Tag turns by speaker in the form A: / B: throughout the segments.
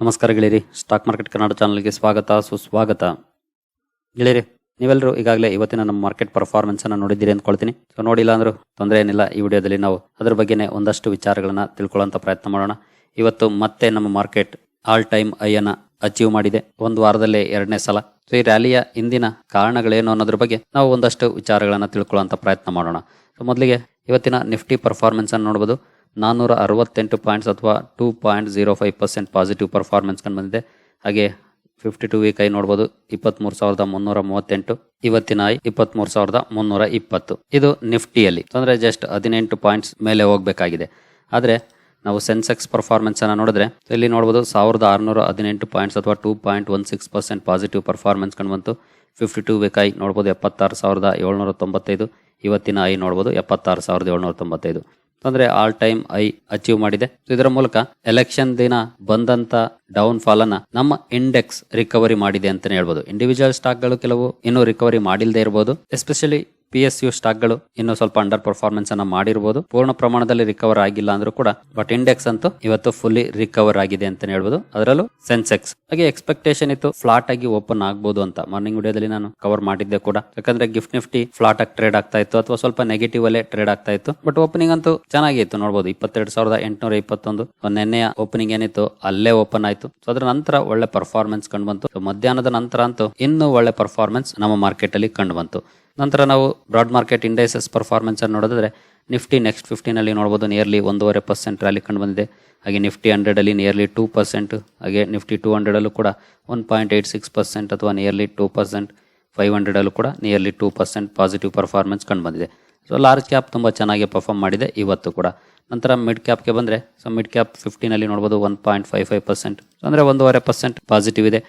A: ನಮಸ್ಕಾರ ಗೆಳೆಯರಿ. Stock market Kannada ಚಾನಲ್ಗೆ ಸ್ವಾಗತ, ಸುಸ್ವಾಗತ. ಗೆಳೆಯರಿ ನೀವೆಲ್ಲರೂ ಈಗಾಗಲೇ ಇವತ್ತಿನ ನಮ್ಮ ಮಾರ್ಕೆಟ್ ಪರ್ಫಾರ್ಮೆನ್ಸ್ ಅನ್ನು ನೋಡಿದ್ದೀರಿ ಅಂದ್ಕೊಳ್ತೀನಿ. ಸೊ ನೋಡಿಲ್ಲ ಅಂದರೂ ತೊಂದರೆ ಏನಿಲ್ಲ. ಈ ವಿಡಿಯೋದಲ್ಲಿ ನಾವು ಅದ್ರ ಬಗ್ಗೆನೇ ಒಂದಷ್ಟು ವಿಚಾರಗಳನ್ನು ತಿಳ್ಕೊಳ್ಳೋಂಥ ಪ್ರಯತ್ನ ಮಾಡೋಣ. ಇವತ್ತು ಮತ್ತೆ ನಮ್ಮ ಮಾರ್ಕೆಟ್ ಆಲ್ ಟೈಮ್ ಐಯನ್ನು ಅಚೀವ್ ಮಾಡಿದೆ. ಒಂದು ವಾರದಲ್ಲೇ ಎರಡನೇ ಸಲ. ಸೊ ಈ ರ್ಯಾಲಿಯ ಇಂದಿನ ಕಾರಣಗಳೇನು ಅನ್ನೋದ್ರ ಬಗ್ಗೆ ನಾವು ಒಂದಷ್ಟು ವಿಚಾರಗಳನ್ನು ತಿಳ್ಕೊಳ್ಳೋಂಥ ಪ್ರಯತ್ನ ಮಾಡೋಣ. ಸೊ ಮೊದಲಿಗೆ ಇವತ್ತಿನ ನಿಫ್ಟಿ ಪರ್ಫಾರ್ಮೆನ್ಸ್ ಅನ್ನು ನೋಡಬಹುದು ನಾನ್ನೂರ ಅರವತ್ತೆಂಟು ಪಾಯಿಂಟ್ಸ್ ಅಥವಾ two point zero five percent positive performance ಕಂಡು ಬಂದಿದೆ. ಹಾಗೆ ಫಿಫ್ಟಿ ಟು ವೀಕ್ ಐ ನೋಡ್ಬೋದು. ಇಪ್ಪತ್ಮೂರು ಸಾವಿರದ ಮುನ್ನೂರ ಮೂವತ್ತೆಂಟು ಇವತ್ತಿನ ಐ ಇಪ್ಪತ್ಮೂರು ಸಾವಿರದ ಮುನ್ನೂರ ಇಪ್ಪತ್ತು ಇದು ನಿಫ್ಟಿಯಲ್ಲಿ. ಅಂದರೆ ಜಸ್ಟ್ ಹದಿನೆಂಟು ಪಾಯಿಂಟ್ಸ್ ಮೇಲೆ ಹೋಗಬೇಕಾಗಿದೆ. ಆದರೆ ನಾವು ಸೆನ್ಸೆಕ್ಸ್ ಪರ್ಫಾರ್ಮೆನ್ಸ್ ಅನ್ನು ನೋಡಿದ್ರೆ ಇಲ್ಲಿ ನೋಡ್ಬೋದು? ಸಾವಿರದ ಆರುನೂರ ಹದಿನೆಂಟು ಪಾಯಿಂಟ್ಸ್ ಅಥವಾ two point one six percent positive performance ಕಂಡು ಬಂತು. ಫಿಫ್ಟಿ ಟು ವೀಕ್ ಐ ನೋಡ್ಬೋದು ಎಪ್ಪತ್ತಾರು ಸಾವಿರದ ಏಳ್ನೂರ ತೊಂಬತ್ತೈದು ಇವತ್ತಿನ ಐ ನೋಡ್ಬೋದು ಎಪ್ಪತ್ತಾರು ಸಾವಿರದ ಏಳ್ನೂರ ತೊಂಬತ್ತೈದು ಅಂದ್ರೆ ಆಲ್ ಟೈಮ್ ಐ ಅಚೀವ್ ಮಾಡಿದೆ. ಇದರ ಮೂಲಕ ಎಲೆಕ್ಷನ್ ದಿನ ಬಂದಂತ ಡೌನ್ ಫಾಲ್ ಅನ್ನ ನಮ್ಮ ಇಂಡೆಕ್ಸ್ ರಿಕವರಿ ಮಾಡಿದೆ ಅಂತಾನೆ ಹೇಳ್ಬೋದು. ಇಂಡಿವಿಜುವಲ್ ಸ್ಟಾಕ್ಗಳು ಕೆಲವು ಇನ್ನೂ ರಿಕವರಿ ಮಾಡಿಲ್ಲದೆ ಇರಬಹುದು ಎಸ್ಪೆಷಲಿ ಪಿ ಎಸ್ ಯು ಸ್ಟಾಕ್ಗಳು ಇನ್ನು ಸ್ವಲ್ಪ ಅಂಡರ್ ಪರ್ಫಾರ್ಮೆನ್ಸ್ ಅನ್ನ ಮಾಡಿರಬಹುದು ಪೂರ್ಣ ಪ್ರಮಾಣದಲ್ಲಿ ರಿಕವರ್ ಆಗಿಲ್ಲ ಅಂದ್ರೂ ಕೂಡ ಬಟ್ ಇಂಡೆಕ್ಸ್ ಅಂತೂ ಇವತ್ತು ಫುಲ್ಲಿ ರಿಕವರ್ ಆಗಿದೆ ಅಂತ ಹೇಳ್ಬೋದು. ಅದರಲ್ಲೂ ಸೆನ್ಸೆಕ್ಸ್ ಹಾಗೆ ಎಕ್ಸ್ಪೆಕ್ಟೇಷನ್ ಇತ್ತು ಫ್ಲಾಟ್ ಆಗಿ ಓಪನ್ ಆಗ್ಬೋದು ಅಂತ. ಮಾರ್ನಿಂಗ್ ವಿಡಿಯೋದಲ್ಲಿ ನಾನು ಕವರ್ ಮಾಡಿದ್ದೆ ಕೂಡ. ಯಾಕಂದ್ರೆ ಗಿಫ್ಟ್ ನಿಫ್ಟಿ ಫ್ಲಾಟ್ ಆಗಿ ಟ್ರೇಡ್ ಆಗ್ತಾ ಇತ್ತು, ಅಥವಾ ಸ್ವಲ್ಪ ನೆಗೆಟಿವ್ ಅಲ್ಲೇ ಟ್ರೇಡ್ ಆಗ್ತಾ ಇತ್ತು. ಬಟ್ ಓಪನಿಂಗ್ ಅಂತೂ ಚೆನ್ನಾಗಿತ್ತು ನೋಡಬಹುದು ಇಪ್ಪತ್ತೆರಡು ಸಾವಿರದ ಎಂಟುನೂರ ಇಪ್ಪತ್ತೊಂದು. ನಿನ್ನೆಯ ಓಪನಿಂಗ್ ಏನಿತ್ತು, ಅಲ್ಲೇ ಓಪನ್ ಆಯ್ತು. ಸೊ ಅದರ ನಂತರ ಒಳ್ಳೆ ಪರ್ಫಾರ್ಮೆನ್ಸ್ ಕಂಡು ಬಂತು. ಮಧ್ಯಾಹ್ನದ ನಂತರ ಅಂತೂ ಇನ್ನೂ ಒಳ್ಳೆ ಪರ್ಫಾರ್ಮೆನ್ಸ್ ನಮ್ಮ ಮಾರ್ಕೆಟ್ ಅಲ್ಲಿ ಕಂಡು ಬಂತು. ನಂತರ ನಾವು ಬ್ರಾಡ್ ಮಾರ್ಕೆಟ್ ಇಂಡೈಸಸ್ ಪರ್ಫಾರ್ಮೆನ್ಸನ್ನು ನೋಡಿದ್ರೆ ನಿಫ್ಟಿ ನೆಕ್ಸ್ಟ್ ಫಿಫ್ಟಿನಲ್ಲಿ ನೋಡ್ಬೋದು ನಿಯರ್ಲಿ ಒಂದೂವರೆ ಪರ್ಸೆಂಟ್ ರ್ಯಾಲಿ ಕಂಡು ಬಂದಿದೆ. ಹಾಗೆ ನಿಫ್ಟಿ ಹಂಡ್ರೆಡಲ್ಲಿ ನಿಯರ್ಲಿ ಟೂ ಪರ್ಸೆಂಟ್ ಹಾಗೆ ನಿಫ್ಟಿ ಟೂ ಹಂಡ್ರೆಡಲ್ಲೂ ಕೂಡ one point eight six percent ಅಥವಾ ನಿಯರ್ಲಿ ಟೂ ಪರ್ಸೆಂಟ್ ಫೈವ್ ಹಂಡ್ರೆಡಲ್ಲೂ ಕೂಡ nearly two percent positive performance ಕಂಡು ಬಂದಿದೆ. ಸೊ ಲಾರ್ಜ್ ಕ್ಯಾಪ್ ತುಂಬ ಚೆನ್ನಾಗಿ ಪರ್ಫಾರ್ಮ್ ಮಾಡಿದೆ ಇವತ್ತು ಕೂಡ. ನಂತರ ಮಿಡ್ ಕ್ಯಾಪ್ಗೆ ಬಂದರೆ ಸೊ ಮಿಡ್ ಕ್ಯಾಪ್ ಫಿಫ್ಟಿನಲ್ಲಿ ನೋಡ್ಬೋದು one point five five percent ಅಂದರೆ ಒಂದೂವರೆ ಪರ್ಸೆಂಟ್ ಪಾಸಿಟಿವ್ ಇದೆ.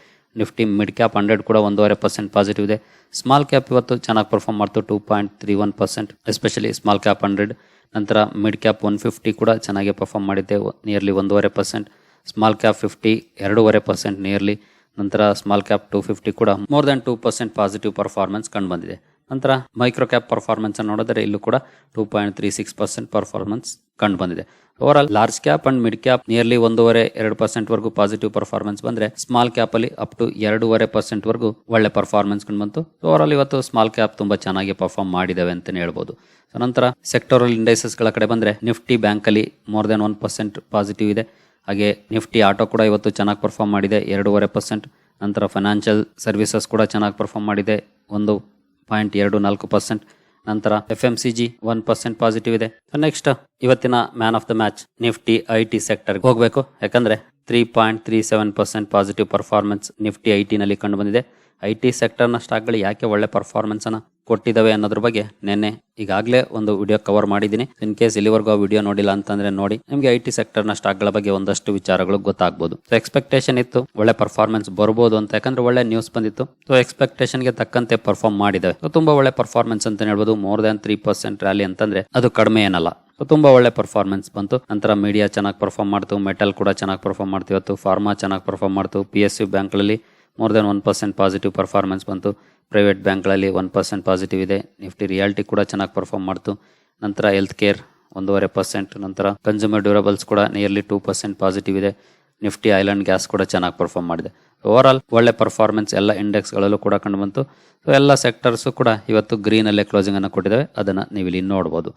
A: ನಿಫ್ಟಿ ಮಿಡ್ ಕ್ಯಾಪ್ ಹಂಡ್ರೆಡ್ ಕೂಡ ಒಂದೂವರೆ ಪರ್ಸೆಂಟ್ ಪಾಸಿಟಿವ್ ಇದೆ. ಸ್ಮಾಲ್ ಕ್ಯಾಪ್ ಇವತ್ತು ಚೆನ್ನಾಗಿ ಪರ್ಫಾರ್ಮ್ ಮಾಡ್ತು two point three one percent especially small cap hundred ನಂತರ ಮಿಡ್ ಕ್ಯಾಪ್ ಒನ್ ಫಿಫ್ಟಿ ಕೂಡ ಚೆನ್ನಾಗಿ ಪರ್ಫಾರ್ಮ್ ಮಾಡಿದ್ದೆ ನಿಯರ್ಲಿ ಒಂದೂವರೆ ಪರ್ಸೆಂಟ್ ಸ್ಮಾಲ್ ಕ್ಯಾಪ್ ಫಿಫ್ಟಿ ಎರಡೂವರೆ ಪರ್ಸೆಂಟ್ ನಿಯರ್ಲಿ ನಂತರ ಸ್ಮಾಲ್ ಕ್ಯಾಪ್ ಟೂ ಫಿಫ್ಟಿ ಕೂಡ more than two percent positive performance ಕಂಡು ಬಂದಿದೆ. ನಂತರ ಮೈಕ್ರೋ ಕ್ಯಾಪ್ ಪರ್ಫಾರ್ಮೆನ್ಸ್ ಅನ್ನು ನೋಡಿದ್ರೆ ಇಲ್ಲೂ ಕೂಡ two point three six percent performance ಕಂಡು ಬಂದಿದೆ. Over all large cap and mid cap nearly ಒಂದೂವರೆ, ಎರಡು ಪರ್ಸೆಂಟ್ ವರೆಗೂ ಪಾಸಿಟಿವ್ ಪರ್ಫಾರ್ಮೆನ್ಸ್ ಬಂದ್ರೆ ಸ್ಮಾಲ್ ಕ್ಯಾಪ್ ಅಲ್ಲಿ ಅಪ್ ಟು ಎರಡೂವರೆ ಪರ್ಸೆಂಟ್ ವರೆಗೂ ಒಳ್ಳೆ ಪರ್ಫಾರ್ಮೆನ್ಸ್ ಕಂಡು ಬಂತು. ಓವರ್ ಆಲ್ ಇವತ್ತು ಸ್ಮಾಲ್ ಕ್ಯಾಪ್ ತುಂಬಾ ಚೆನ್ನಾಗಿ ಪರ್ಫಾರ್ಮ್ ಮಾಡಿದಾವೆ ಅಂತ ಹೇಳ್ಬೋದು. ನಂತರ ಸೆಕ್ಟೋರಲ್ ಇಂಡೈಸಸ್ಗಳ ಕಡೆ ಬಂದ್ರೆ ನಿಫ್ಟಿ ಬ್ಯಾಂಕ್ ಅಲ್ಲಿ more than one percent positive ಇದೆ. ಹಾಗೆ ನಿಫ್ಟಿ ಆಟೋ ಕೂಡ ಇವತ್ತು ಚೆನ್ನಾಗಿ ಪರ್ಫಾರ್ಮ್ ಮಾಡಿದೆ, ಎರಡೂವರೆ ಪರ್ಸೆಂಟ್ ನಂತರ ಫೈನಾನ್ಷಿಯಲ್ ಸರ್ವಿಸಸ್ ಕೂಡ ಚೆನ್ನಾಗಿ ಪರ್ಫಾರ್ಮ್ ಮಾಡಿದೆ, ಒಂದು ಪಾಯಿಂಟ್ ಎರಡು ನಾಲ್ಕು ಪರ್ಸೆಂಟ್. ನಂತರ F M C G one percent positive ಇದೆ. ನೆಕ್ಸ್ಟ್ ಇವತ್ತಿನ man of the match nifty I T sector ಹೋಗಬೇಕು. ಯಾಕಂದ್ರೆ three point three seven percent positive performance nifty I ಟಿನಲ್ಲಿ ಕಂಡು ಬಂದಿದೆ. ಐ ಟಿ ಸೆಕ್ಟರ್ನ ಸ್ಟಾಕ್ಗಳು ಯಾಕೆ ಒಳ್ಳೆ ಪರ್ಫಾರ್ಮೆನ್ಸ್ ಅನ್ನ ಕೊಟ್ಟಿದ್ದಾವೆ ಅನ್ನೋದ್ರ ಬಗ್ಗೆ ನಿನ್ನೆ ಈಗಾಗಲೇ ಒಂದು ವಿಡಿಯೋ ಕವರ್ ಮಾಡಿದ್ದೀನಿ. ಇನ್ ಕೇಸ್ ಇಲ್ಲಿವರೆಗೂ ಆ ವಿಡಿಯೋ ನೋಡಿಲ್ಲ ಅಂತಂದ್ರೆ ನೋಡಿ. ನಿಮಗೆ ಐ ಟಿ ಸೆಕ್ಟರ್ನ ಸ್ಟಾಕ್ಗಳ ಬಗ್ಗೆ ಒಂದಷ್ಟು ವಿಚಾರಗಳು ಗೊತ್ತಾಗ್ಬೋದು. ಸೊ ಎಕ್ಸ್ಪೆಕ್ಟೇಷನ್ ಇತ್ತು, ಒಳ್ಳೆ ಪರ್ಫಾರ್ಮೆನ್ಸ್ ಬರ್ಬೋದು ಅಂತ. ಯಾಕಂದ್ರೆ ಒಳ್ಳೆ ನ್ಯೂಸ್ ಬಂದಿತ್ತು. ಸೊ ಎಕ್ಸ್ಪೆಕ್ಟೇಷನ್ಗೆ ತಕ್ಕಂತೆ ಪರ್ಫಾರ್ಮ್ ಮಾಡಿದೆ ಸೊ ತುಂಬಾ ಒಳ್ಳೆ ಪರ್ಫಾರ್ಮೆನ್ಸ್ ಅಂತ ಹೇಳ್ಬೋದು. More than three percent rally ಅಂತಂದ್ರೆ ಅದು ಕಡಿಮೆ ಏನಲ್ಲ. ಸೊ ತುಂಬಾ ಒಳ್ಳೆ ಪರ್ಫಾರ್ಮೆನ್ಸ್ ಬಂತು. ನಂತರ ಮೀಡಿಯಾ ಚೆನ್ನಾಗಿ ಪರ್ಫಾರ್ಮ್ ಮಾಡ್ತು. ಮೆಟಲ್ ಕೂಡ ಚೆನ್ನಾಗಿ ಪರ್ಫಾರ್ಮ್ ಮಾಡ್ತು ಇವತ್ತು. ಫಾರ್ಮಾ ಚೆನ್ನಾಗಿ ಪರ್ಫಾರ್ಮ್ ಮಾಡ್ತು. ಪಿ ಎಸ್ ಯು ಬ್ಯಾಂಕ್ಗಳಲ್ಲಿ more than one percent positive performance ಬಂತು. ಪ್ರೈವೇಟ್ ಬ್ಯಾಂಕ್ಗಳಲ್ಲಿ ಒನ್ ಪರ್ಸೆಂಟ್ ಪಾಸಿಟಿವ್ ಇದೆ. ನಿಫ್ಟಿ ರಿಯಾಲಿಟಿ ಕೂಡ ಚೆನ್ನಾಗಿ ಪರ್ಫಾರ್ಮ್ ಮಾಡ್ತು. ನಂತರ ಹೆಲ್ತ್ ಕೇರ್ ಒಂದೂವರೆ ಪರ್ಸೆಂಟ್ ನಂತರ ಕನ್ಸ್ಯೂಮರ್ ಡ್ಯೂರಬಲ್ಸ್ ಕೂಡ ನಿಯರ್ಲಿ ಟೂ ಪರ್ಸೆಂಟ್ ಪಾಸಿಟಿವ್ ಇದೆ. ನಿಫ್ಟಿ ಐಲ್ಯಾಂಡ್ ಗ್ಯಾಸ್ ಕೂಡ ಚೆನ್ನಾಗಿ ಪರ್ಫಾರ್ಮ್ ಮಾಡಿದೆ. ಓವರ್ ಆಲ್ ಒಳ್ಳೆ ಪರ್ಫಾರ್ಮೆನ್ಸ್ ಎಲ್ಲ ಇಂಡೆಕ್ಸ್ಗಳಲ್ಲೂ ಕೂಡ ಕಂಡು ಬಂತು. ಸೊ ಎಲ್ಲ ಸೆಕ್ಟರ್ಸು ಕೂಡ ಇವತ್ತು ಗ್ರೀನಲ್ಲೇ ಕ್ಲೋಸಿಂಗನ್ನು ಕೊಟ್ಟಿದ್ದಾವೆ ಅದನ್ನು ನೀವು ಇಲ್ಲಿ ನೋಡ್ಬೋದು.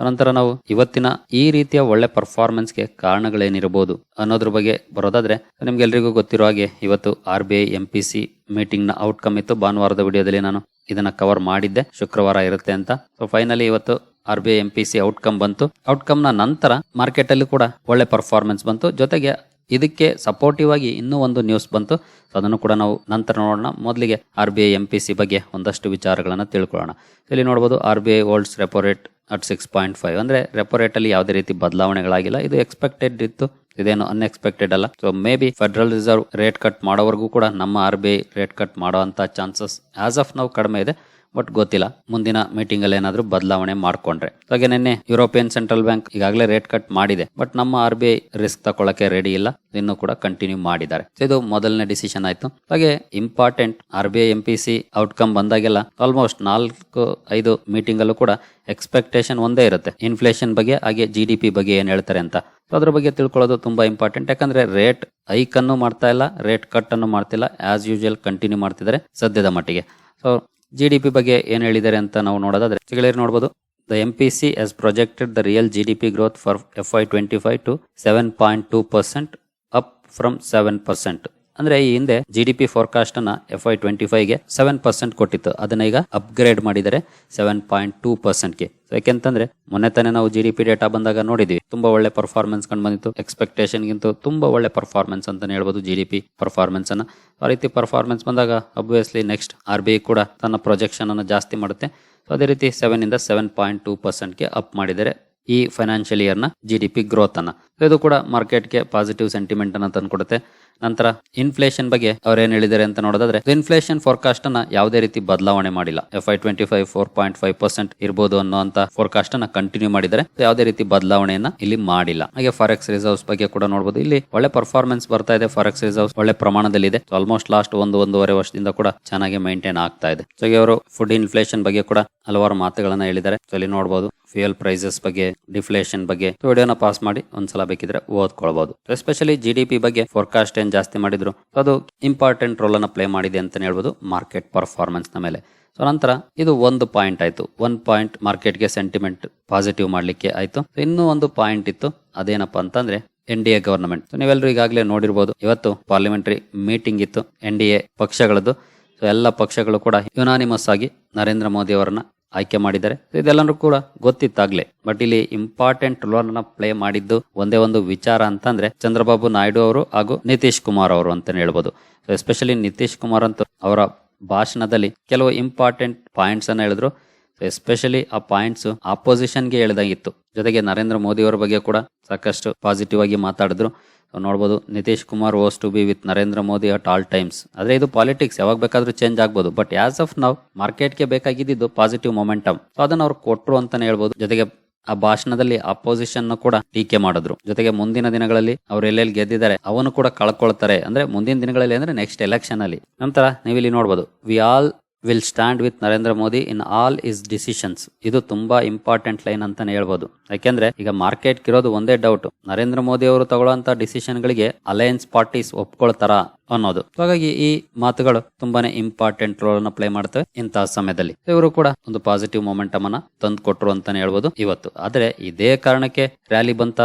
A: ನಂತರ ನಾವು ಇವತ್ತಿನ ಈ ರೀತಿಯ ಒಳ್ಳೆ ಪರ್ಫಾರ್ಮೆನ್ಸ್ಗೆ ಕಾರಣಗಳೇನಿರಬಹುದು ಅನ್ನೋದ್ರ ಬಗ್ಗೆ ಬರೋದಾದ್ರೆ ನಿಮ್ಗೆಲ್ರಿಗೂ ಗೊತ್ತಿರೋ ಹಾಗೆ ಇವತ್ತು R B I M P C ಮೀಟಿಂಗ್ನ outcome ಇತ್ತು. ಭಾನುವಾರದ ವಿಡಿಯೋದಲ್ಲಿ ನಾನು ಇದನ್ನ ಕವರ್ ಮಾಡಿದ್ದೆ. ಶುಕ್ರವಾರ ಇರುತ್ತೆ ಅಂತ. ಸೊ ಫೈನಲಿ ಇವತ್ತು R B I M P C outcome ಬಂತು. ಔಟ್ಕಮ್ನ ನಂತರ ಮಾರ್ಕೆಟ್ ಅಲ್ಲಿ ಕೂಡ ಒಳ್ಳೆ ಪರ್ಫಾರ್ಮೆನ್ಸ್ ಬಂತು. ಜೊತೆಗೆ ಇದಕ್ಕೆ ಸಪೋರ್ಟಿವ್ ಆಗಿ ಇನ್ನೂ ಒಂದು ನ್ಯೂಸ್ ಬಂತು. ಸೊ ಅದನ್ನು ಕೂಡ ನಾವು ನಂತರ ನೋಡೋಣ. ಮೊದಲಿಗೆ R B I M P C ಬಗ್ಗೆ ಒಂದಷ್ಟು ವಿಚಾರಗಳನ್ನು ತಿಳ್ಕೊಳ್ಳೋಣ. ಇಲ್ಲಿ ನೋಡಬಹುದು R B I holds repo rate at six point five ಅಂದ್ರೆ ರೆಪೋ ರೇಟಲ್ಲಿ ಯಾವುದೇ ರೀತಿ ಬದಲಾವಣೆಗಳಾಗಿಲ್ಲ. ಇದು ಎಕ್ಸ್ಪೆಕ್ಟೆಡ್ ಇತ್ತು. ಇದೇನು ಅನ್ಎಕ್ಸ್ಪೆಕ್ಟೆಡ್ ಅಲ್ಲ. So maybe federal reserve rate cut ಮಾಡೋವರೆಗೂ ಕೂಡ ನಮ್ಮ R B I rate cut ಮಾಡುವಂತ ಚಾನ್ಸಸ್ ಆಸ್ ಆಫ್ ನಾವು ಕಡಿಮೆ ಇದೆ. ಬಟ್ ಗೊತ್ತಿಲ್ಲ. ಮುಂದಿನ ಮೀಟಿಂಗ್ ಅಲ್ಲಿ ಏನಾದ್ರೂ ಬದಲಾವಣೆ ಮಾಡ್ಕೊಂಡ್ರೆ. ಹಾಗೆ ನಿನ್ನೆ ಯುರೋಪಿಯನ್ ಸೆಂಟ್ರಲ್ ಬ್ಯಾಂಕ್ ಈಗಾಗಲೇ ರೇಟ್ ಕಟ್ ಮಾಡಿದೆ. ಬಟ್ ನಮ್ಮ ಆರ್ ಬಿ ಐ ರಿಸ್ಕ್ ತಗೊಳಕ್ಕೆ ರೆಡಿ ಇಲ್ಲ. ಇನ್ನು ಕೂಡ ಕಂಟಿನ್ಯೂ ಮಾಡಿದ್ದಾರೆ. ಇದು ಮೊದಲನೇ ಡಿಸಿಷನ್ ಆಯ್ತು. ಹಾಗೆ important R B I M P C outcome ಬಂದಾಗೆಲ್ಲ ಆಲ್ಮೋಸ್ಟ್ ನಾಲ್ಕು, ಐದು ಮೀಟಿಂಗ್ ಅಲ್ಲೂ ಕೂಡ ಎಕ್ಸ್ಪೆಕ್ಟೇಷನ್ ಒಂದೇ ಇರುತ್ತೆ. ಇನ್ಫ್ಲೇಷನ್ ಬಗ್ಗೆ, ಹಾಗೆ ಜಿ ಡಿ ಪಿ ಬಗ್ಗೆ ಏನ್ ಹೇಳ್ತಾರೆ ಅಂತ. ಅದ್ರ ಬಗ್ಗೆ ತಿಳ್ಕೊಳ್ಳೋದು ತುಂಬಾ ಇಂಪಾರ್ಟೆಂಟ್ ಯಾಕಂದ್ರೆ ರೇಟ್ ಹೈಕ್ ಅನ್ನು ಮಾಡ್ತಾ ಇಲ್ಲ ರೇಟ್ ಕಟ್ ಅನ್ನು ಮಾಡ್ತಿಲ್ಲ. ಆಸ್ ಯೂಶುವಲ್ ಕಂಟಿನ್ಯೂ ಮಾಡ್ತಿದ್ದಾರೆ ಸದ್ಯದ ಮಟ್ಟಿಗೆ. ಸೊ ಜಿ ಡಿ ಪಿ ಬಗ್ಗೆ ಏನು ಹೇಳಿದ್ದಾರೆ ಅಂತ ನಾವು ನೋಡೋದಾದ್ರೆ, ಚಿಗಳೇರಿ ನೋಡಬಹುದು the M P C S projected the real G D P growth for F I twenty five to seven point two percent up from seven percent ಅಂದ್ರೆ ಈ ಹಿಂದೆ ಜಿ ಡಿ ಪಿ ಫೋರ್ಕಾಸ್ಟ್ ಅನ್ನ ಎಫ್ ಐ ಟ್ವೆಂಟಿ ಫೈವ್ಗೆ seven percent ಕೊಟ್ಟಿತ್ತು. ಅದನ್ನ ಈಗ upgrade ಮಾಡಿದರೆ seven point two ಪರ್ಸೆಂಟ್ಗೆ. So, ಯಾಕೆಂತಂದ್ರೆ ಮೊನ್ನೆ ತಾನೇ ನಾವು ಜಿ ಡಿ ಪಿ ಡೇಟಾ ಬಂದಾಗ ನೋಡಿದ್ವಿ. ತುಂಬಾ ಒಳ್ಳೆ ಪರ್ಫಾರ್ಮೆನ್ಸ್ ಕಂಡು ಬಂದಿತ್ತು. ಎಕ್ಸ್ಪೆಕ್ಟೇಷನ್ ಗಿಂತ ತುಂಬಾ ಒಳ್ಳೆ ಪರ್ಫಾರ್ಮೆನ್ಸ್ ಅಂತಾನೆ ಹೇಳ್ಬೋದು ಜಿ ಡಿ ಪಿ ಪರ್ಫಾರ್ಮೆನ್ಸ್ ಅನ್ನ. ಆ ರೀತಿ ಪರ್ಫಾರ್ಮೆನ್ಸ್ ಬಂದಾಗ obviously next R B I ಕೂಡ ತನ್ನ ಪ್ರೊಜೆಕ್ಷನ್ ಅನ್ನು ಜಾಸ್ತಿ ಮಾಡುತ್ತೆ. ಸೊ ಅದೇ ರೀತಿ ಸೆವೆನ್ ಇಂದ ಸೆವೆನ್ ಪಾಯಿಂಟ್ ಟೂ ಪರ್ಸೆಂಟ್ಗೆ ಅಪ್ ಮಾಡಿದರೆ ಈ ಫೈನಾನ್ಷಿಯಲ್ ಇಯರ್ನ ಜಿ ಡಿ ಪಿ ಗ್ರೋತ್ ಅನ್ನ. ಇದು ಕೂಡ ಮಾರ್ಕೆಟ್ಗೆ ಪಾಸಿಟಿವ್ ಸೆಂಟಿಮೆಂಟ್ ಅನ್ನ ತಂದ್ಕೊಡುತ್ತೆ. ನಂತರ ಇನ್ಫ್ಲೇಷನ್ ಬಗ್ಗೆ ಅವ್ರು ಏನ್ ಹೇಳಿದ್ದಾರೆ ಅಂತ ನೋಡೋದಾದ್ರೆ ಇನ್ಫ್ಲೇಷನ್ ಫೋರ್ಕಾಸ್ಟ್ ಅನ್ನ ಯಾವುದೇ ರೀತಿ ಬದಲಾವಣೆ ಮಾಡಿಲ್ಲ. F I twenty five four point five percent ಇರಬಹುದು ಅನ್ನೋ ಫೋರ್ಕಾಸ್ಟ್ ಅನ್ನ ಕಂಟಿನ್ಯೂ ಮಾಡಿದ್ದಾರೆ. ಯಾವುದೇ ರೀತಿ ಬದಲಾವಣೆಯನ್ನ ಇಲ್ಲಿ ಮಾಡಿಲ್ಲ. ಹಾಗೆ ಫಾರೆಕ್ಸ್ ರಿಸರ್ವ್ಸ್ ಬಗ್ಗೆ ಕೂಡ ನೋಡಬಹುದು ಇಲ್ಲಿ ಒಳ್ಳೆ ಪರ್ಫಾರ್ಮೆನ್ಸ್ ಬರ್ತಾ ಇದೆ. ಫಾರೆಕ್ಸ್ ರಿಸರ್ವ್ಸ್ ಒಳ್ಳೆ ಪ್ರಮಾಣದಲ್ಲಿ ಇದೆ ಆಲ್ಮೋಸ್ಟ್ ಲಾಸ್ಟ್ ಒಂದು ಒಂದೂವರೆ ವರ್ಷದಿಂದ ಕೂಡ ಚೆನ್ನಾಗಿ ಮೇಂಟೈನ್ ಆಗ್ತಾ ಇದೆ. ಸೊ ಅವರು ಫುಡ್ ಇನ್ಫ್ಲೇಷನ್ ಬಗ್ಗೆ ಕೂಡ ಹಲವಾರು ಮಾತುಗಳನ್ನ ಹೇಳಿದ್ದಾರೆ. ಸೊ ಇಲ್ಲಿ ನೋಡಬಹುದು ಫ್ಯೂಯಲ್ ಪ್ರೈಸಸ್ ಬಗ್ಗೆ ಡಿಫ್ಲೇಷನ್ ಬಗ್ಗೆ. ವಿಡಿಯೋನ ಪಾಸ್ ಮಾಡಿ ಒಂದ್ಸಲ ಬೇಕಿದ್ರೆ ಓದ್ಕೊಳ್ಬಹುದು ಎಸ್ಪೆಷಲಿ ಜಿ ಡಿ ಪಿ ಬಗ್ಗೆ ಫೋರ್ಕಾಸ್ಟ್ ಜಾಸ್ತಿ ಮಾಡಿದ್ರು. ಸೊ ಅದು ಇಂಪಾರ್ಟೆಂಟ್ ರೋಲ್ ಅನ್ನ ಪ್ಲೇ ಮಾಡಿದೆ ಅಂತ ಹೇಳ್ಬೋದು ಮಾರ್ಕೆಟ್ ಪರ್ಫಾರ್ಮೆನ್ಸ್ನ ಮೇಲೆ. ಸೊ ನಂತರ ಇದು ಒಂದು ಪಾಯಿಂಟ್ ಆಯ್ತು. ಒನ್ ಪಾಯಿಂಟ್ ಮಾರ್ಕೆಟ್ಗೆ ಸೆಂಟಿಮೆಂಟ್ ಪಾಸಿಟಿವ್ ಮಾಡಲಿಕ್ಕೆ ಆಯ್ತು. ಇನ್ನೂ ಒಂದು ಪಾಯಿಂಟ್ ಇತ್ತು. ಅದೇನಪ್ಪ ಅಂತಂದ್ರೆ ಎನ್ ಡಿ ಎ ಗವರ್ನಮೆಂಟ್ ನೀವೆಲ್ಲರೂ ಈಗಾಗಲೇ ನೋಡಿರ್ಬೋದು, ಇವತ್ತು ಪಾರ್ಲಿಮೆಂಟರಿ ಮೀಟಿಂಗ್ ಇತ್ತು ಎನ್ ಡಿ ಎ ಪಕ್ಷಗಳದ್ದು. ಸೊ ಎಲ್ಲ ಪಕ್ಷಗಳು ಕೂಡ ಯುನಾನಿಮಸ್ ಆಗಿ ನರೇಂದ್ರ ಮೋದಿ ಅವರನ್ನ ಆಯ್ಕೆ ಮಾಡಿದ್ದಾರೆ. ಇದೆಲ್ಲರೂ ಕೂಡ ಗೊತ್ತಿತ್ತಾಗ್ಲೆ. ಬಟ್ ಇಲ್ಲಿ ಇಂಪಾರ್ಟೆಂಟ್ ರೋಲ್ ಅನ್ನ ಪ್ಲೇ ಮಾಡಿದ್ದು ಒಂದೇ ಒಂದು ವಿಚಾರ ಅಂತಂದ್ರೆ ಚಂದ್ರಬಾಬು ನಾಯ್ಡು ಅವರು ಹಾಗೂ ನಿತೀಶ್ ಕುಮಾರ್ ಅವರು ಅಂತ ಹೇಳ್ಬೋದು. ಎಸ್ಪೆಷಲಿ ನಿತೀಶ್ ಕುಮಾರ್ ಅಂತ ಅವರ ಭಾಷಣದಲ್ಲಿ ಕೆಲವು ಇಂಪಾರ್ಟೆಂಟ್ ಪಾಯಿಂಟ್ಸ್ ಅನ್ನ ಹೇಳಿದ್ರು. ಎಸ್ಪೆಷಲಿ ಆ ಪಾಯಿಂಟ್ಸ್ ಆಪೋಸಿಷನ್ಗೆ ಹೇಳ್ದಾಗಿತ್ತು ಜೊತೆಗೆ ನರೇಂದ್ರ ಮೋದಿ ಅವರ ಬಗ್ಗೆ ಕೂಡ ಸಾಕಷ್ಟು ಪಾಸಿಟಿವ್ ಆಗಿ ಮಾತಾಡಿದ್ರು. ನೋಡ್ಬೋದು, Nitish Kumar was to be with Narendra Modi at all times ಆದ್ರೆ ಇದು ಪಾಲಿಟಿಕ್ಸ್ ಯಾವಾಗ ಬೇಕಾದರೂ ಚೇಂಜ್ ಆಗ್ಬೋದು. ಬಟ್ ಆಸ್ ಆಫ್ ನಾವು ಮಾರ್ಕೆಟ್ಗೆ ಬೇಕಾಗಿದ್ದು ಪಾಸಿಟಿವ್ ಮೊಮೆಂಟಮ್ ಸೊ ಅದನ್ನ ಅವ್ರು ಕೊಟ್ಟರು ಅಂತಾನೆ ಹೇಳ್ಬೋದು. ಜೊತೆಗೆ ಆ ಭಾಷಣದಲ್ಲಿ ಅಪೋಸಿಷನ್ ಕೂಡ ಟೀಕೆ ಮಾಡಿದ್ರು. ಜೊತೆಗೆ ಮುಂದಿನ ದಿನಗಳಲ್ಲಿ ಅವ್ರು ಎಲ್ಲೆಲ್ಲಿ ಗೆದ್ದಿದ್ದಾರೆ, ಅವನು ಕೂಡ ಕಳ್ಕೊಳ್ತಾರೆ. ಅಂದ್ರೆ ಮುಂದಿನ ದಿನಗಳಲ್ಲಿ ಅಂದ್ರೆ ನೆಕ್ಸ್ಟ್ ಎಲೆಕ್ಷನ್ ಅಲ್ಲಿ. ನಂತರ ನೀವು ಇಲ್ಲಿ ನೋಡಬಹುದು we all will stand with Narendra Modi in all is decisions ಇದು ತುಂಬಾ ಇಂಪಾರ್ಟೆಂಟ್ ಲೈನ್ ಅಂತಾನೆ ಹೇಳ್ಬೋದು. ಯಾಕೆಂದ್ರೆ ಈಗ ಮಾರ್ಕೆಟ್ ಇರೋದು ಒಂದೇ ಡೌಟ್ ನರೇಂದ್ರ ಮೋದಿ ಅವರು ತಗೊಳ್ಳುವಂತ ಡಿಸಿಷನ್ ಗಳಿಗೆ ಅಲಯನ್ಸ್ ಪಾರ್ಟೀಸ್ ಒಪ್ಕೊಳ್ತಾರ ಅನ್ನೋದು. ಹಾಗಾಗಿ ಈ ಮಾತುಗಳು ತುಂಬಾನೇ ಇಂಪಾರ್ಟೆಂಟ್ ರೋಲ್ ಅನ್ನ ಪ್ಲೇ ಮಾಡ್ತವೆ ಇಂತಹ ಸಮಯದಲ್ಲಿ. ಇವರು ಕೂಡ ಒಂದು ಪಾಸಿಟಿವ್ ಮೊಮೆಂಟಮ್ ಅನ್ನ ತಂದು ಕೊಟ್ಟರು ಅಂತಾನೆ ಹೇಳ್ಬೋದು ಇವತ್ತು. ಆದ್ರೆ ಇದೇ ಕಾರಣಕ್ಕೆ ರ್ಯಾಲಿ ಬಂತ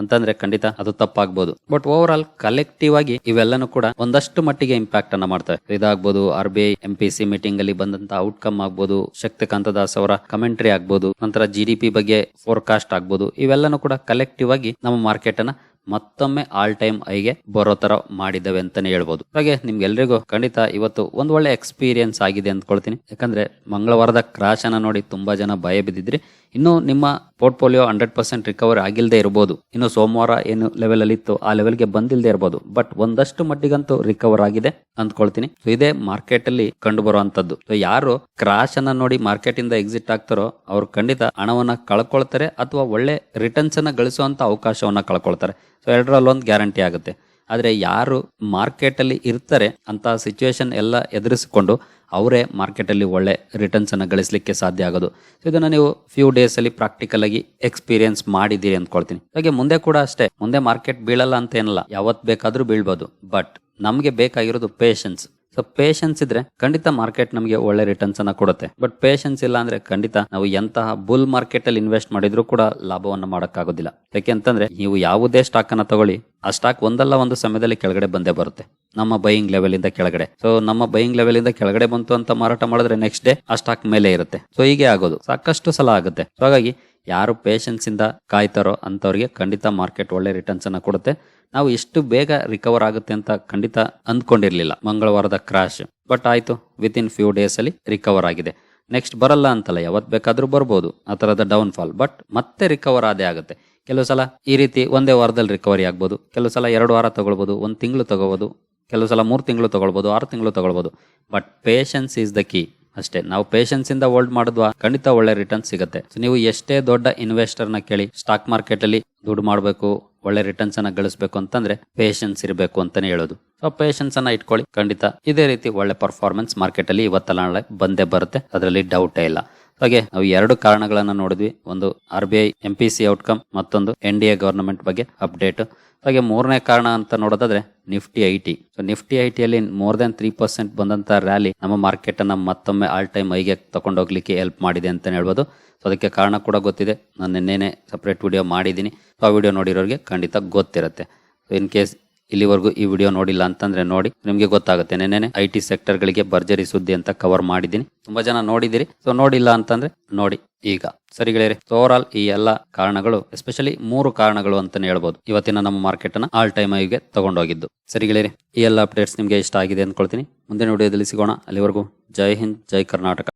A: ಅಂತಂದ್ರೆ ಖಂಡಿತ ಅದು ತಪ್ಪಾಗ್ಬೋದು. ಬಟ್ ಓವರ್ ಆಲ್ ಕಲೆಕ್ಟಿವ್ ಆಗಿ ಇವೆಲ್ಲನೂ ಕೂಡ ಒಂದಷ್ಟು ಮಟ್ಟಿಗೆ ಇಂಪ್ಯಾಕ್ಟ್ ಅನ್ನ ಮಾಡ್ತವೆ. ಇದಾಗ್ಬೋದು R B M P C meeting ಅಲ್ಲಿ ಬಂದಂತ ಔಟ್ಕಮ್ ಆಗ್ಬೋದು ಶಕ್ತಿಕಾಂತ ದಾಸ್ ಅವರ ಕಮೆಂಟ್ರಿ ಆಗ್ಬೋದು, ನಂತರ ಜಿ ಡಿ ಪಿ ಬಗ್ಗೆ ಫೋರ್ಕಾಸ್ಟ್ ಆಗ್ಬೋದು, ಇವೆಲ್ಲನೂ ಕೂಡ ಕಲೆಕ್ಟಿವ್ ಆಗಿ ನಮ್ಮ ಮಾರ್ಕೆಟ್ ಅನ್ನ ಮತ್ತೊಮ್ಮೆ ಆಲ್ ಟೈಮ್ ಐಗೆ ಬರೋ ತರ ಮಾಡಿದ್ದಾವೆ ಅಂತಾನೆ ಹೇಳ್ಬೋದು. ಹಾಗೆ ನಿಮ್ಗೆಲ್ರಿಗೂ ಖಂಡಿತ ಇವತ್ತು ಒಂದ್ ಒಳ್ಳೆ ಎಕ್ಸ್ಪೀರಿಯನ್ಸ್ ಆಗಿದೆ ಅಂದ್ಕೊಳ್ತೀನಿ. ಯಾಕಂದ್ರೆ ಮಂಗಳವಾರದ ಕ್ರಾಶ್ ಅನ್ನ ನೋಡಿ ತುಂಬಾ ಜನ ಭಯ ಬಿದ್ದಿದ್ರಿ. ಇನ್ನು ನಿಮ್ಮ ಪೋರ್ಟ್ಫೋಲಿಯೋ ಹಂಡ್ರೆಡ್ ಪರ್ಸೆಂಟ್ ರಿಕವರ್ ಆಗಿಲ್ಲದೆ ಇರಬಹುದು ಇನ್ನು ಸೋಮವಾರ ಏನು ಲೆವೆಲ್ ಅಲ್ಲಿ ಇತ್ತು ಆ ಲೆವೆಲ್ಗೆ ಬಂದಿಲ್ಲದೆ ಇರಬಹುದು ಬಟ್ ಒಂದಷ್ಟು ಮಟ್ಟಿಗಂತೂ ರಿಕವರ್ ಆಗಿದೆ ಅಂದ್ಕೊಳ್ತೀನಿ. ಸೊ ಇದೇ ಮಾರ್ಕೆಟ್ ಅಲ್ಲಿ ಕಂಡು ಬರುವಂತದ್ದು ಯಾರು ಕ್ರಾಶ್ ಅನ್ನ ನೋಡಿ ಮಾರ್ಕೆಟ್ ಇಂದ ಎಕ್ಸಿಟ್ ಆಗ್ತಾರೋ, ಅವ್ರು ಖಂಡಿತ ಹಣವನ್ನ ಕಳ್ಕೊಳ್ತಾರೆ ಅಥವಾ ಒಳ್ಳೆ ರಿಟರ್ನ್ಸ್ ಅನ್ನ ಗಳಿಸುವಂತ ಅವಕಾಶವನ್ನ ಕಳ್ಕೊಳ್ತಾರೆ. ಸೊ ಎರಡರಲ್ಲೊಂದು ಗ್ಯಾರಂಟಿ ಆಗುತ್ತೆ. ಆದ್ರೆ ಯಾರು ಮಾರ್ಕೆಟ್ ಅಲ್ಲಿ ಇರ್ತಾರೆ ಅಂತ ಸಿಚುವೇಶನ್ ಎಲ್ಲ ಎದುರಿಸಿಕೊಂಡು ಅವರೇ ಮಾರ್ಕೆಟಲ್ಲಿ ಒಳ್ಳೆ ರಿಟರ್ನ್ಸನ್ನು ಗಳಿಸಲಿಕ್ಕೆ ಸಾಧ್ಯ ಆಗೋದು. ಸೊ ಇದನ್ನು ನೀವು ಫ್ಯೂ ಡೇಸಲ್ಲಿ ಅಲ್ಲಿ ಪ್ರಾಕ್ಟಿಕಲ್ ಆಗಿ ಎಕ್ಸ್ಪೀರಿಯನ್ಸ್ ಮಾಡಿದ್ದೀರಿ ಅಂದ್ಕೊಳ್ತೀನಿ. ಹಾಗೆ ಮುಂದೆ ಕೂಡ ಅಷ್ಟೇ, ಮುಂದೆ ಮಾರ್ಕೆಟ್ ಬೀಳಲ್ಲ ಅಂತ ಏನಲ್ಲ ಯಾವತ್ ಬೇಕಾದರೂ ಬೀಳ್ಬೋದು. ಬಟ್ ನಮಗೆ ಬೇಕಾಗಿರೋದು ಪೇಷನ್ಸ್ ಸೊ ಪೇಷನ್ಸ್ ಇದ್ರೆ ಖಂಡಿತ ಮಾರ್ಕೆಟ್ ನಮಗೆ ಒಳ್ಳೆ ರಿಟರ್ನ್ಸ್ ಅನ್ನ ಕೊಡುತ್ತೆ. ಬಟ್ ಪೇಷನ್ಸ್ ಇಲ್ಲ ಅಂದ್ರೆ ಖಂಡಿತ ನಾವು ಎಂತಹ ಬುಲ್ ಮಾರ್ಕೆಟ್ ಅಲ್ಲಿ ಇನ್ವೆಸ್ಟ್ ಮಾಡಿದ್ರು ಕೂಡ ಲಾಭವನ್ನು ಮಾಡೋಕ್ಕಾಗೋದಿಲ್ಲ. ಯಾಕೆ ಅಂತಂದ್ರೆ, ನೀವು ಯಾವುದೇ ಸ್ಟಾಕ್ ಅನ್ನ ತಗೊಳ್ಳಿ ಆ ಸ್ಟಾಕ್ ಒಂದಲ್ಲ ಒಂದು ಸಮಯದಲ್ಲಿ ಕೆಳಗಡೆ ಬಂದೇ ಬರುತ್ತೆ. ನಮ್ಮ ಬೈಯಿಂಗ್ ಲೆವೆಲ್ ಇಂದ ಕೆಳಗಡೆ. ಸೊ ನಮ್ಮ ಬೈಯಿಂಗ್ ಲೆವೆಲ್ ಇಂದ ಕೆಳಗಡೆ ಬಂತು ಅಂತ ಮಾರಾಟ ಮಾಡಿದ್ರೆ ನೆಕ್ಸ್ಟ್ ಡೇ ಆ ಸ್ಟಾಕ್ ಮೇಲೆ ಇರುತ್ತೆ. ಸೊ ಹೀಗೆ ಆಗೋದು. ಸಾಕಷ್ಟು ಸಲ ಆಗುತ್ತೆ. ಸೊ ಹಾಗಾಗಿ ಯಾರು ಪೇಷನ್ಸ್ ಇಂದ ಕಾಯ್ತಾರೋ ಅಂತವ್ರಿಗೆ ಖಂಡಿತ ಮಾರ್ಕೆಟ್ ಒಳ್ಳೆ ರಿಟರ್ನ್ಸ್ ಅನ್ನ ಕೊಡುತ್ತೆ. ನಾವು ಎಷ್ಟು ಬೇಗ ರಿಕವರ್ ಆಗುತ್ತೆ ಅಂತ ಖಂಡಿತ ಅಂದ್ಕೊಂಡಿರ್ಲಿಲ್ಲ. ಮಂಗಳವಾರದ ಕ್ರಾಶ್ ಬಟ್ ಆಯ್ತು. ವಿತ್ ಇನ್ ಫ್ಯೂ ಡೇಸ್ ಅಲ್ಲಿ ರಿಕವರ್ ಆಗಿದೆ. ನೆಕ್ಸ್ಟ್ ಬರಲ್ಲ ಅಂತಲ್ಲ. ಯಾವತ್ ಬೇಕಾದ್ರೂ ಬರ್ಬೋದು. ಆ ತರದ ಡೌನ್ ಫಾಲ್ ಬಟ್ ಮತ್ತೆ ರಿಕವರ್ ಆದೇ ಆಗುತ್ತೆ. ಕೆಲವು ಸಲ ಈ ರೀತಿ ಒಂದೇ ವಾರದಲ್ಲಿ ರಿಕವರಿ ಆಗ್ಬೋದು. ಕೆಲವು ಸಲ ಎರಡು ವಾರ ತಗೊಳ್ಬೋದು, ಒಂದು ತಿಂಗಳು ತಗೋಬೋದು ಕೆಲವು ಸಲ ಮೂರು ತಿಂಗಳು ತಗೊಳ್ಬೋದು, ಆರು ತಿಂಗಳು ತಗೊಳ್ಬೋದು. But patience is the key ಅಷ್ಟೇ, ನಾವು ಪೇಷನ್ಸ್ ಇಂದ ಹೋಲ್ಡ್ ಮಾಡಿದ್ವಾ ಖಂಡಿತ ಒಳ್ಳೆ ರಿಟರ್ನ್ ಸಿಗುತ್ತೆ. ಸೊ ನೀವು ಎಷ್ಟೇ ದೊಡ್ಡ ಇನ್ವೆಸ್ಟರ್ನ ಕೇಳಿ ಸ್ಟಾಕ್ ಮಾರ್ಕೆಟ್ ಅಲ್ಲಿ ದುಡ್ಡು ಮಾಡಬೇಕು, ಒಳ್ಳೆ ರಿಟರ್ನ್ಸ್ ಅನ್ನ ಗಳಿಸಬೇಕು ಅಂತಂದ್ರೆ ಪೇಷನ್ಸ್ ಇರಬೇಕು ಅಂತಾನೆ ಹೇಳೋದು. ಸೊ ಪೇಷನ್ಸ್ ಅನ್ನ ಇಟ್ಕೊಳ್ಳಿ, ಖಂಡಿತ. ಇದೇ ರೀತಿ ಒಳ್ಳೆ ಪರ್ಫಾರ್ಮೆನ್ಸ್ ಮಾರ್ಕೆಟ್ ಅಲ್ಲಿ ಇವತ್ತಲ್ಲ ನಾಳೆ ಬಂದೇ ಬರುತ್ತೆ. ಅದರಲ್ಲಿ ಡೌಟೇ ಇಲ್ಲ. ಹಾಗೆ ನಾವು ಎರಡು ಕಾರಣಗಳನ್ನು ನೋಡಿದ್ವಿ. ಒಂದು R B I M P C outcome ಮತ್ತೊಂದು ಎನ್ ಡಿ ಎ ಗವರ್ನಮೆಂಟ್ ಬಗ್ಗೆ ಅಪ್ಡೇಟ್ ಹಾಗೆ ಮೂರನೇ ಕಾರಣ ಅಂತ ನೋಡೋದಾದ್ರೆ Nifty I T so Nifty I ಟಿಯಲ್ಲಿ more than three percent ಬಂದಂತ ರ್ಯಾಲಿ ನಮ್ಮ ಮಾರ್ಕೆಟ್ ಅನ್ನ ಮತ್ತೊಮ್ಮೆ ಆಲ್ ಟೈಮ್ ಐಗೆ ತಗೊಂಡೋಗ್ಲಿಕ್ಕೆ ಹೆಲ್ಪ್ ಮಾಡಿದೆ ಅಂತ ಹೇಳ್ಬೋದು. ಸೊ ಅದಕ್ಕೆ ಕಾರಣ ಕೂಡ ಗೊತ್ತಿದೆ. ನಾನು ನಿನ್ನೆನೆ ಸಪ್ರೇಟ್ ವಿಡಿಯೋ ಮಾಡಿದ್ದೀನಿ. ಸೊ ಆ ವಿಡಿಯೋ ನೋಡಿರೋರಿಗೆ ಖಂಡಿತ ಗೊತ್ತಿರುತ್ತೆ. ಇನ್ ಕೇಸ್ ಇಲ್ಲಿವರೆಗೂ ಈ ವಿಡಿಯೋ ನೋಡಿಲ್ಲ ಅಂತಂದ್ರೆ ನೋಡಿ, ನಿಮಗೆ ಗೊತ್ತಾಗುತ್ತೆ. ನೆನೆ ಐ ಟಿ ಸೆಕ್ಟರ್ ಗಳಿಗೆ ಭರ್ಜರಿ ಸುದ್ದಿ ಅಂತ ಕವರ್ ಮಾಡಿದ್ದೀನಿ. ತುಂಬಾ ಜನ ನೋಡಿದಿರಿ ಸೊ ನೋಡಿಲ್ಲ ಅಂತಂದ್ರೆ ನೋಡಿ ಈಗ. ಸರಿಗಳೇ ಓವರ್ ಆಲ್ ಈ ಎಲ್ಲ ಕಾರಣಗಳು ಎಸ್ಪೆಷಲಿ ಮೂರು ಕಾರಣಗಳು ಅಂತಾನೆ ಹೇಳ್ಬೋದು. ಇವತ್ತಿನ ನಮ್ಮ ಮಾರ್ಕೆಟ್ ಅನ್ನ ಆಲ್ ಟೈಮ್ ಐಗೆ ತಗೊಂಡೋಗಿದ್ದು. ಸರಿಗಳೇ ಈ ಎಲ್ಲ ಅಪ್ಡೇಟ್ಸ್ ನಿಮಗೆ ಇಷ್ಟ ಆಗಿದೆ ಅಂದ್ಕೊಳ್ತೀನಿ. ಮುಂದಿನ ವಿಡಿಯೋದಲ್ಲಿ ಸಿಗೋಣ. ಅಲ್ಲಿವರೆಗೂ ಜೈ ಹಿಂದ್, ಜೈ ಕರ್ನಾಟಕ.